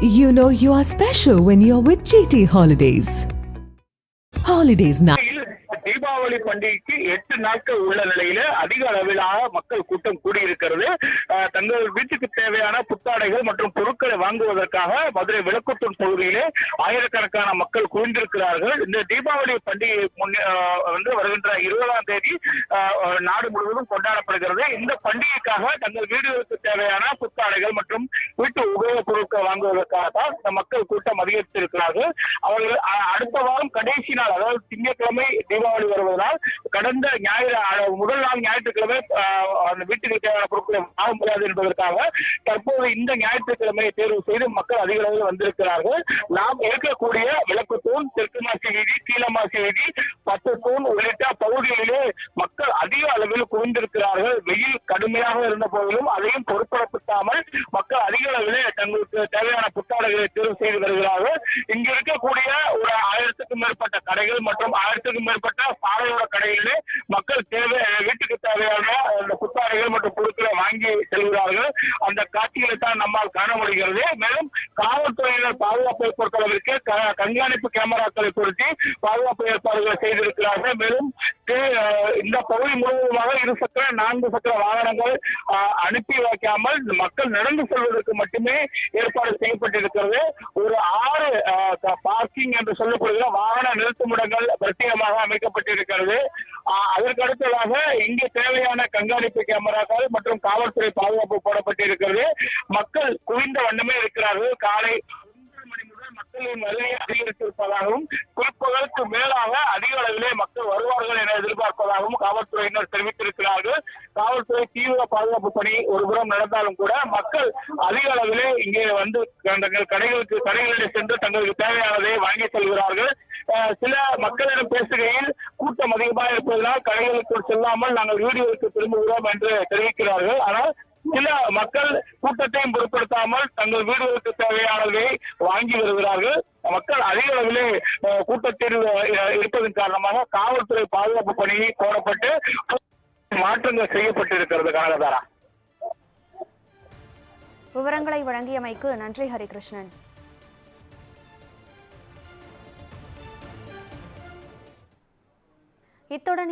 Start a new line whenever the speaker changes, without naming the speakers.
You know you are special when you're with GT Holidays. Holidays now.
Deepavali பண்டிகைக்கு எட்டு நாட்கள் உள்ள நிலையில அதிக அளவிலான மக்கள் கூட்டம் கூடியிருக்கிறது தங்கள் வீட்டுக்கு தேவையான புத்தாடைகள் மற்றும் பொருட்களை வாங்குவதற்காக மதுரை விளக்குத்தூர் பகுதியிலே ஆயிரக்கணக்கான மக்கள் குவிந்திருக்கிறார்கள் இந்த தீபாவளி பண்டிகை வந்து வருகின்ற இருபதாம் தேதி நாடு முழுவதும் கொண்டாடப்படுகிறது இந்த பண்டிகைக்காக தங்கள் வீடுகளுக்கு தேவையான புத்தாடைகள் மற்றும் வீட்டு உபயோகப் பொருட்கள் வாங்குவதற்காக தான் இந்த மக்கள் கூட்டம் அதிகரித்திருக்கிறார்கள் அவர்கள் அடுத்த வாரம் கடைசி நாள் அதாவது திங்கட்கிழமை தீபாவளி வருவது வருவதால் கடந்த ஞாயிறு முதல் நாள் ஞாயிற்றுக்கிழமை அந்த வீட்டுக்கு தேவையான பொருட்களை வாங்க முடியாது என்பதற்காக தற்போது இந்த ஞாயிற்றுக்கிழமையை தேர்வு செய்து மக்கள் அதிக அளவில் வந்திருக்கிறார்கள் நாம் இருக்கக்கூடிய விளக்குத்தூண் தெற்கு மாசி வீதி சிங்கமாசிவெட்டி பட்டுத்தூண் உள்ளிட்ட பகுதிகளிலே மக்கள் அதிக அளவில் குவிந்திருக்கிறார்கள் வெயில் கடுமையாக இருந்த போதிலும் அதையும் பொருட்படுத்தாமல் மக்கள் அதிக அளவிலே தங்களுக்கு தேவையான புத்தாடைகளை தேர்வு செய்து வருகிறார்கள் இங்கு இருக்கக்கூடிய ஒரு ஆயிரத்துக்கும் மேற்பட்ட கடைகள் மற்றும் ஆயிரத்துக்கும் மேற்பட்ட சாலையோர கடைகளிலே மக்கள் தேவை வீட்டுக்கு தேவையான புத்தாடைகள் மற்றும் பொருட்களை வாங்கி செல்கிறார்கள் அந்த காட்சிகளை தான் நம்மால் காண முடிகிறது மேலும் காவல்துறையினர் பாதுகாப்பை பொறுத்தளவிற்கு கண்காணிப்பு கேமராக்களை பொருத்தி பாதுகாப்பு ஏற்பாடுகளை செய்திருக்கிறார்கள் மேலும் இந்த பகுதி முழுவதுமாக இரு சக்கர நான்கு சக்கர வாகனங்கள் அனுப்பி வைக்காமல் மக்கள் நடந்து செல்வதற்கு மட்டுமே ஏற்பாடு செய்யப்பட்டிருக்கிறது ஒரு ஆறு பார்க்கிங் என்று சொல்லப்படுகிற வாகன நிறுத்துமிடங்கள் பிரத்யேகமாக அமைக்கப்பட்டிருக்கிறது அதற்கடுத்ததாக இங்கு தேவையான கண்காணிப்பு கேமராக்கள் மற்றும் காவல்துறை பாதுகாப்பு போடப்பட்டிருக்கிறது இருக்கிறது மக்கள் குவிந்த வண்ணமே இருக்கிறார்கள் காலை மணி முதல் மக்களின் குறிப்புகளுக்கு மேலாக அதிக அளவிலே மக்கள் வருவார்கள் என எதிர்பார்ப்பதாகவும் காவல்துறையினர் தெரிவித்திருக்கிறார்கள் காவல்துறை தீவிர பாதுகாப்பு பணி ஒருபுறம் நடந்தாலும் கூட மக்கள் அதிக அளவிலே இங்கே வந்து தங்கள் கடைகளுக்கு கடைகளில் சென்று தங்களுக்கு தேவையானதை வாங்கி செல்கிறார்கள் சில மக்களிடம் பேசுகையில் கூட்டம் அதிகமாக இருப்பதனால் கடைகளுக்குள் செல்லாமல் நாங்கள் வீடியோவுக்கு திரும்புகிறோம் என்று தெரிவிக்கிறார்கள் ஆனால் சில மக்கள் கூட்டத்தையும் பொருட்படுத்தாமல் தங்கள் வீடுகளுக்கு தேவையானதை வாங்கி வருகிறார்கள் மக்கள் அதிக அளவிலே கூட்டத்தில் இருப்பதன் காரணமாக காவல்துறை பாதுகாப்பு பணி கோரப்பட்டு மாற்றங்கள் செய்யப்பட்டிருக்கிறது கனகதாரா
விவரங்களை வழங்கியமைக்கு நன்றி ஹரிகிருஷ்ணன் இத்துடன்